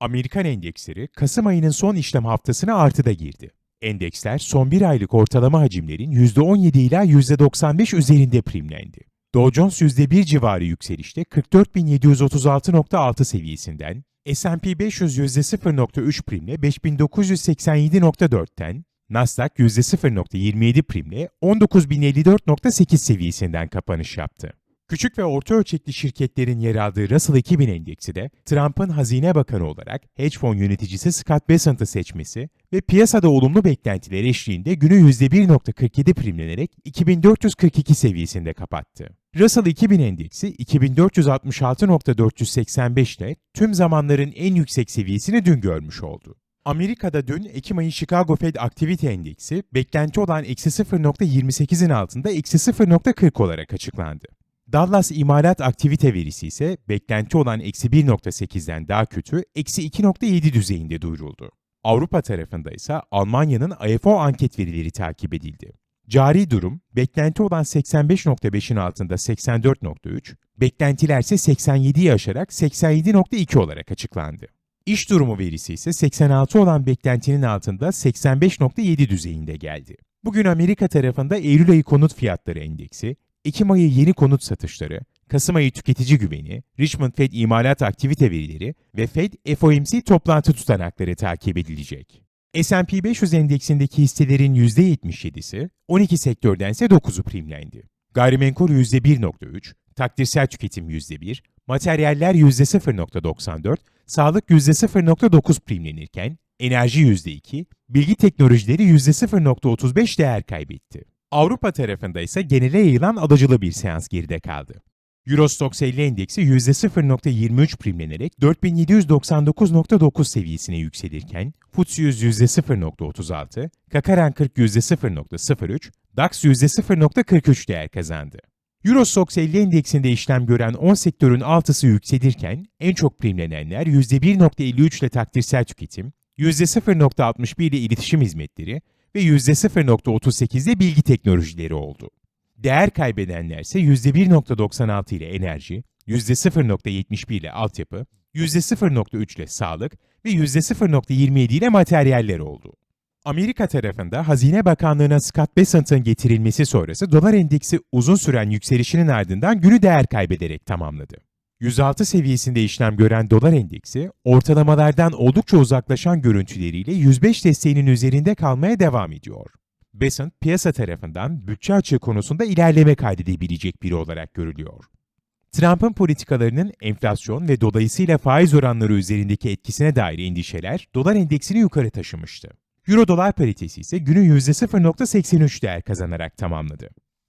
Amerikan endeksleri Kasım ayının son işlem haftasına artıda girdi. Endeksler son bir aylık ortalama hacimlerin %17 ila %95 üzerinde primlendi. Dow Jones %1 civarı yükselişte 44.736.6 seviyesinden, S&P 500 %0.3 primle 5987.4'ten, Nasdaq %0.27 primle 19.054.8 seviyesinden kapanış yaptı. Küçük ve orta ölçekli şirketlerin yer aldığı Russell 2000 endeksi de Trump'ın hazine bakanı olarak hedge fon yöneticisi Scott Bessent'ı seçmesi ve piyasada olumlu beklentiler eşliğinde günü %1.47 primlenerek 2442 seviyesinde kapattı. Russell 2000 endeksi 2466.485 ile tüm zamanların en yüksek seviyesini dün görmüş oldu. Amerika'da dün Ekim ayı Chicago Fed aktivite endeksi beklenti olan eksi 0.28'in altında eksi 0.40 olarak açıklandı. Dallas imalat aktivite verisi ise beklenti olan eksi 1.8'den daha kötü eksi 2.7 düzeyinde duyuruldu. Avrupa tarafında ise Almanya'nın IFO anket verileri takip edildi. Cari durum beklenti olan 85.5'in altında 84.3, beklentilerse 87'yi aşarak 87.2 olarak açıklandı. İş durumu verisi ise 86 olan beklentinin altında 85.7 düzeyinde geldi. Bugün Amerika tarafında Eylül ayı konut fiyatları endeksi, Ekim ayı yeni konut satışları, Kasım ayı tüketici güveni, Richmond Fed imalat aktivite verileri ve Fed FOMC toplantı tutanakları takip edilecek. S&P 500 endeksindeki hisselerin %77'si, 12 sektördense 9'u primlendi. Gayrimenkul %1.3, takdirsel tüketim %1, materyaller %0.94, sağlık %0.9 primlenirken, enerji %2, bilgi teknolojileri %0.35 değer kaybetti. Avrupa tarafında ise genele yayılan alıcılı bir seans geride kaldı. Eurostoxx 50 endeksi %0.23 primlenerek 4799.9 seviyesine yükselirken, FTSE 100 %0.36, Kakaran 40 %0.03, DAX %0.43 değer kazandı. Eurostoxx 50 endeksinde işlem gören 10 sektörün 6'sı yükselirken, en çok primlenenler %1.53 ile takdirsel tüketim, %0.61 ile iletişim hizmetleri ve %0.38 ile bilgi teknolojileri oldu. Değer kaybedenler ise %1.96 ile enerji, %0.71 ile altyapı, %0.3 ile sağlık ve %0.27 ile materyaller oldu. Amerika tarafında Hazine Bakanlığı'na Scott Bessent'ın getirilmesi sonrası dolar endeksi uzun süren yükselişinin ardından günü değer kaybederek tamamladı. 106 seviyesinde işlem gören dolar endeksi, ortalamalardan oldukça uzaklaşan görüntüleriyle 105 desteğinin üzerinde kalmaya devam ediyor. Bessent, piyasa tarafından bütçe açığı konusunda ilerleme kaydedebilecek biri olarak görülüyor. Trump'ın politikalarının enflasyon ve dolayısıyla faiz oranları üzerindeki etkisine dair endişeler dolar endeksini yukarı taşımıştı. Euro-dolar paritesi ise günü %0.83 değer kazanarak tamamladı.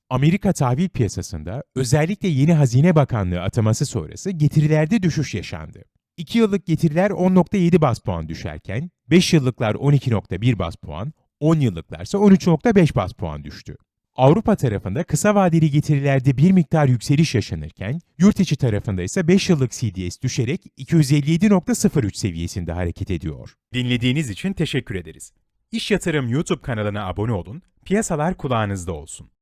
Amerika tahvil piyasasında özellikle yeni Hazine Bakanlığı ataması sonrası getirilerde düşüş yaşandı. 2 yıllık getiriler 10.7 bas puan düşerken, 5 yıllıklar 12.1 bas puan, 10 yıllıklarsa 13.5 bas puan düştü. Avrupa tarafında kısa vadeli getirilerde bir miktar yükseliş yaşanırken, yurt içi tarafında ise 5 yıllık CDS düşerek 257.03 seviyesinde hareket ediyor. Dinlediğiniz için teşekkür ederiz. İş Yatırım YouTube kanalına abone olun, piyasalar kulağınızda olsun.